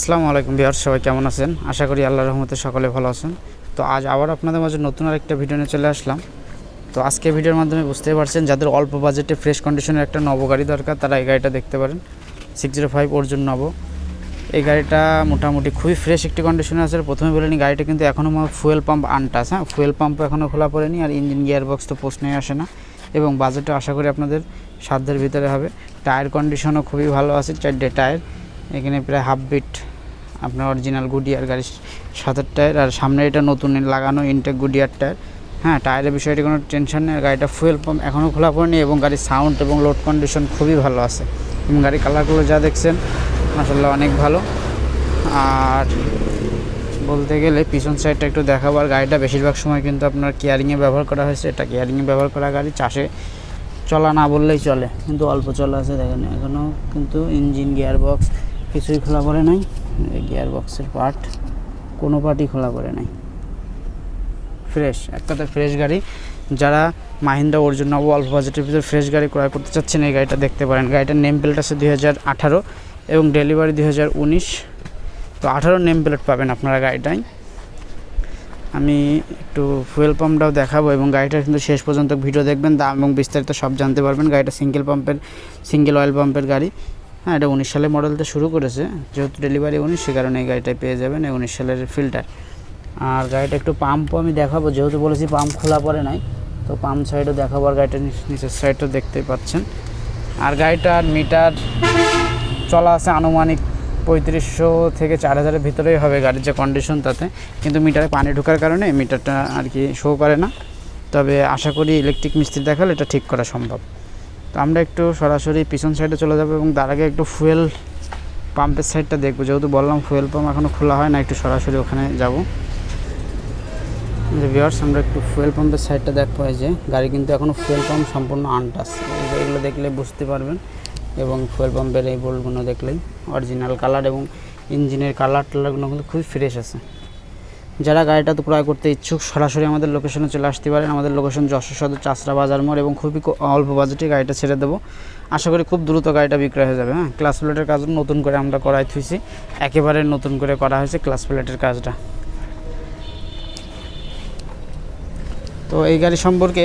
আসসালামু আলাইকুম বিহার সবাই কেমন আছেন? আশা করি আল্লাহ রহমতে সকলে ভালো আছেন। তো আজ আবার আপনাদের মাঝে নতুন আরেকটা ভিডিও নিয়ে চলে আসলাম। তো আজকে ভিডিওর মাধ্যমে বুঝতেই পারছেন, যাদের অল্প বাজেটে ফ্রেশ কন্ডিশনের একটা নব গাড়ি দরকার, তারা এই গাড়িটা দেখতে পারেন। সিক্স জিরো ফাইভ অর্জুন নব। এই গাড়িটা মোটামুটি খুবই ফ্রেশ একটি কন্ডিশনে আছে। প্রথমে বলে নিই গাড়িটা কিন্তু এখনও ফুয়েল পাম্প আনটাস হ্যাঁ? ফুয়েল পাম্প এখনও খোলা পড়েনি আর ইঞ্জিন গিয়ার বক্স তো প্রশ্নই আসে না। এবং বাজেটও আশা করি আপনাদের সাধ্যের ভিতরে হবে। টায়ার কন্ডিশনও খুবই ভালো আছে, চারটে টায়ার এখানে প্রায় হাফ বিট আপনার অরিজিনাল গুডিয়ার গাড়ির সাতের টায়ার আর সামনে এটা নতুন লাগানো ইনটেক গুডিয়ার টায়ার হ্যাঁ টায়ারের বিষয়টি কোনো টেনশন নেই গাড়িটা ফুয়েল পাম্প এখনও খোলা পড়েনি এবং গাড়ির সাউন্ড এবং লোড কন্ডিশন খুবই ভালো আছে। এবং গাড়ির কালারগুলো যা দেখছেন মাসাল্লাহ অনেক ভালো। আর বলতে গেলে পিছন সাইডটা একটু দেখাবো, আর গাড়িটা বেশিরভাগ সময় কিন্তু আপনার কেয়ারিংয়ে ব্যবহার করা হয়েছে। এটা কেয়ারিংয়ে ব্যবহার করা গাড়ি, চাষে চলা না বললেই চলে। কিন্তু অল্প চলা আছে, দেখেন এখনও কিন্তু ইঞ্জিন গিয়ার বক্স কিছুই খোলা পড়ে নাই। গিয়ার বক্সের পার্ট কোনো পার্টই খোলা পড়ে নাই। ফ্রেশ এক কথা ফ্রেশ গাড়ি। যারা মাহিন্দ্রা অর্জুন নব অল্প বাজেটের ভিতরে ফ্রেশ গাড়ি ক্রয় করতে চাচ্ছেন, এই গাড়িটা দেখতে পারেন। গাড়িটার নেম প্লেট আছে দুই হাজার আঠারো এবং ডেলিভারি দুই হাজার উনিশ। তো আঠারো নেম প্লেট পাবেন আপনারা গাড়িটায়। আমি একটু ফুয়েল পাম্পটাও দেখাবো এবং গাড়িটার কিন্তু শেষ পর্যন্ত ভিডিও দেখবেন। দাম এবং বিস্তারিত সব জানতে পারবেন। গাড়িটা সিঙ্গেল পাম্পের সিঙ্গেল অয়েল পাম্পের গাড়ি। হ্যাঁ এটা উনিশ সালে মডেলটা শুরু করেছে। যেহেতু ডেলিভারি উনিশ, সে কারণে এই গাড়িটায় পেয়ে যাবেন এই উনিশ সালের ফিল্টার আর গাড়িটা একটু পাম্পও আমি দেখাবো। যেহেতু বলেছি পাম্প খোলা পড়ে নাই, তো পাম্প সাইডও দেখাবো আর গাড়িটার নিচের সাইডও দেখতেই পাচ্ছেন। আর গাড়িটার মিটার চলা আছে আনুমানিক পঁয়ত্রিশশো থেকে চার হাজারের ভিতরেই হবে গাড়ির যে কন্ডিশন তাতে। কিন্তু মিটারে পানি ঢোকার কারণে মিটারটা আর কি শো করে না। তবে আশা করি ইলেকট্রিক মিস্ত্রি দেখালে এটা ঠিক করা সম্ভব। তো আমরা একটু সরাসরি পিছন সাইডে চলে যাব এবং তার আগে একটু ফুয়েল পাম্পের সাইডটা দেখব। যেহেতু বললাম ফুয়েল পাম্প এখনও খোলা হয় না, একটু সরাসরি ওখানে যাব। ভিওর্স আমরা একটু ফুয়েল পাম্পের সাইডটা দেখব। যে, গাড়ি কিন্তু এখনও ফুয়েল পাম্প সম্পূর্ণ আনটাস এগুলো দেখলে বুঝতে পারবেন। এবং ফুয়েল পাম্পের এই বোল্টগুলো দেখলেই অরিজিনাল কালার এবং ইঞ্জিনের কালার টালারগুলো কিন্তু খুবই ফ্রেশ আছে। যারা গাড়িটা ক্রয় করতে ইচ্ছুক, সরাসরি আমাদের লোকেশনে চলে আসতে পারেন। আমাদের লোকেশন যশোর সদর চাষরা বাজার মোড় এবং খুবই অল্প বাজেটে গাড়িটা ছেড়ে দেবো। আশা করি খুব দ্রুত গাড়িটা বিক্রয় হয়ে যাবে হ্যাঁ? ক্লাস প্লেটের কাজ নতুন করে আমরা করাই থুইছি। একেবারে নতুন করে করা হয়েছে ক্লাস প্লেটের কাজটা। তো এই গাড়ি সম্পর্কে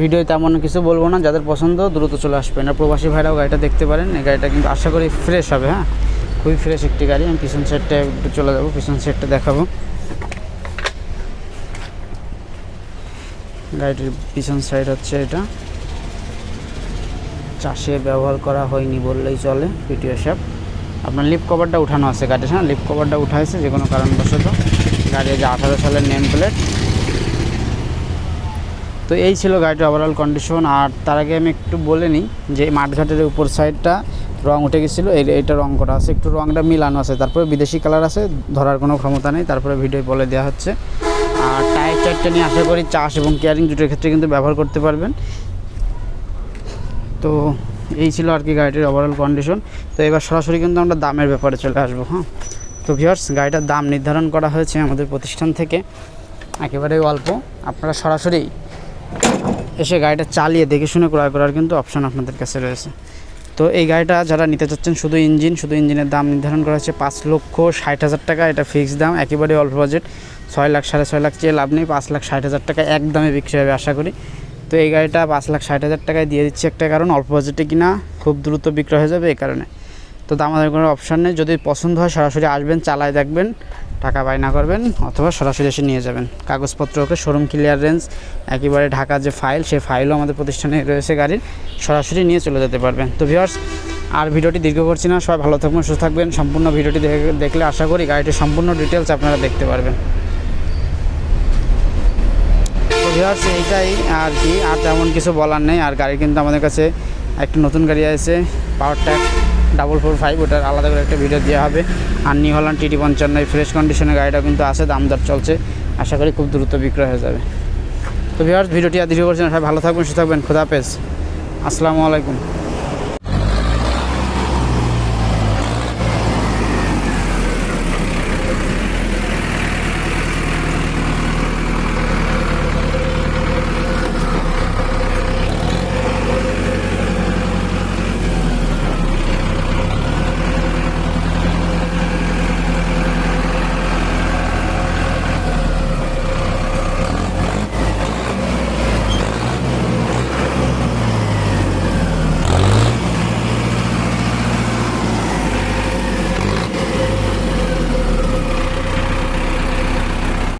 ভিডিও তেমন কিছু বলব না, যাদের পছন্দ দ্রুত চলে আসবেন। আর প্রবাসী ভাইরাও গাড়িটা দেখতে পারেন, এই গাড়িটা কিন্তু আশা করি ফ্রেশ হবে হ্যাঁ? খুবটা ফ্রেশ একটি গাড়ি। আমি পিছন সাইডটা একটু চলে যাব, পিছন সাইডটা দেখাবো। গাড়িটির পিছন সাইড হচ্ছে এটা। চাষে ব্যবহার করা হয়নি বললেই চলে পিটিও শ্যাপ আপনার লিপ কভারটা উঠানো আছে গাড়ির হ্যাঁ? লিপ কভারটা উঠাইছে যে কোনো কারণবশত। গাড়ির যে আঠারো সালের নেম প্লেট তো এই ছিল গাড়িটার ওভারঅল কন্ডিশন আর তার আগে আমি একটু বলে নিই যে মাঠঘাটের উপর সাইডটা রং উঠে গেছিল, এই এটা রং করা আছে, একটু রংটা মিলানো আছে, তারপরে বিদেশি কালার আছে, ধরার কোনো ক্ষমতা নেই, তারপরে ভিডিও বলে দেওয়া হচ্ছে। আর টায়ার চারটা নিয়ে আশা করি চাষ এবং কেয়ারিং দুটোর ক্ষেত্রে কিন্তু ব্যবহার করতে পারবেন। তো এই ছিল আর কি গাড়িটির ওভারঅল কন্ডিশন তো এবার সরাসরি কিন্তু আমরা দামের ব্যাপারে চলে আসব হ্যাঁ? তো ভিউয়ার্স গাড়িটার দাম নির্ধারণ করা হয়েছে আমাদের প্রতিষ্ঠান থেকে। একেবারেই অল্প। আপনারা সরাসরি এসে গাড়িটা চালিয়ে দেখে শুনে ক্রয় করার কিন্তু অপশন আপনাদের কাছে রয়েছে। তো এই গাড়িটা যারা নিতে চাচ্ছেন, শুধু ইঞ্জিন, শুধু ইঞ্জিনের দাম নির্ধারণ করা হচ্ছে পাঁচ লক্ষ ষাট হাজার টাকা। এটা ফিক্সড দাম, একেবারে অল্প বাজেট ছয় লাখ, সাড়ে ছয় লাখ চেয়ে লাভ নেই, পাঁচ লাখ, ষাট হাজার টাকা এক দামে বিক্রি হবে, আশা করি। তো এই গাড়িটা পাঁচ লাখ, ষাট হাজার টাকায় দিয়ে দিচ্ছি একটা কারণ, অল্প বাজেটে কিনা খুব দ্রুত বিক্রয় হয়ে যাবে এই কারণে। তো আমাদের কোনো অপশান নেই, যদি পছন্দ হয় সরাসরি আসবেন, চালায় দেখবেন। টাকা বায়না করবেন অথবা সরাসরি এসে নিয়ে যাবেন। কাগজপত্র ওকে শোরুম ক্লিয়ার রেঞ্জ একেবারে ঢাকার যে ফাইল সেই ফাইলও আমাদের প্রতিষ্ঠানে রয়েছে গাড়ির, সরাসরি নিয়ে চলে যেতে পারবেন। তো ভিউয়ার্স আর ভিডিওটি দীর্ঘ করছি না, সবাই ভালো থাকবেন, সুস্থ থাকবেন। সম্পূর্ণ ভিডিওটি দেখে- দেখলে আশা করি গাড়িটির সম্পূর্ণ ডিটেলস আপনারা দেখতে পারবেন। তো ভিউয়ার্স এইটাই আর কি, আর তেমন কিছু বলার নেই। আর গাড়ি কিন্তু আমাদের কাছে একটা নতুন গাড়ি আছে Powertrac double four five, ওটার আলাদা করে একটা ভিডিও দেওয়া হবে। আর নিউ হল্যান্ড টিটি পঞ্চান্ন ফ্রেশ কন্ডিশনের গাড়িটা কিন্তু আছে, দামদার চলছে। আশা করি খুব দ্রুত বিক্রয় হয়ে যাবে। তো ভিউয়ার্স ভিডিওটি আর দীর্ঘ করছেন ভালো থাকবেন, সুস্থ থাকবেন খুদাপেস আসসালামু আলাইকুম।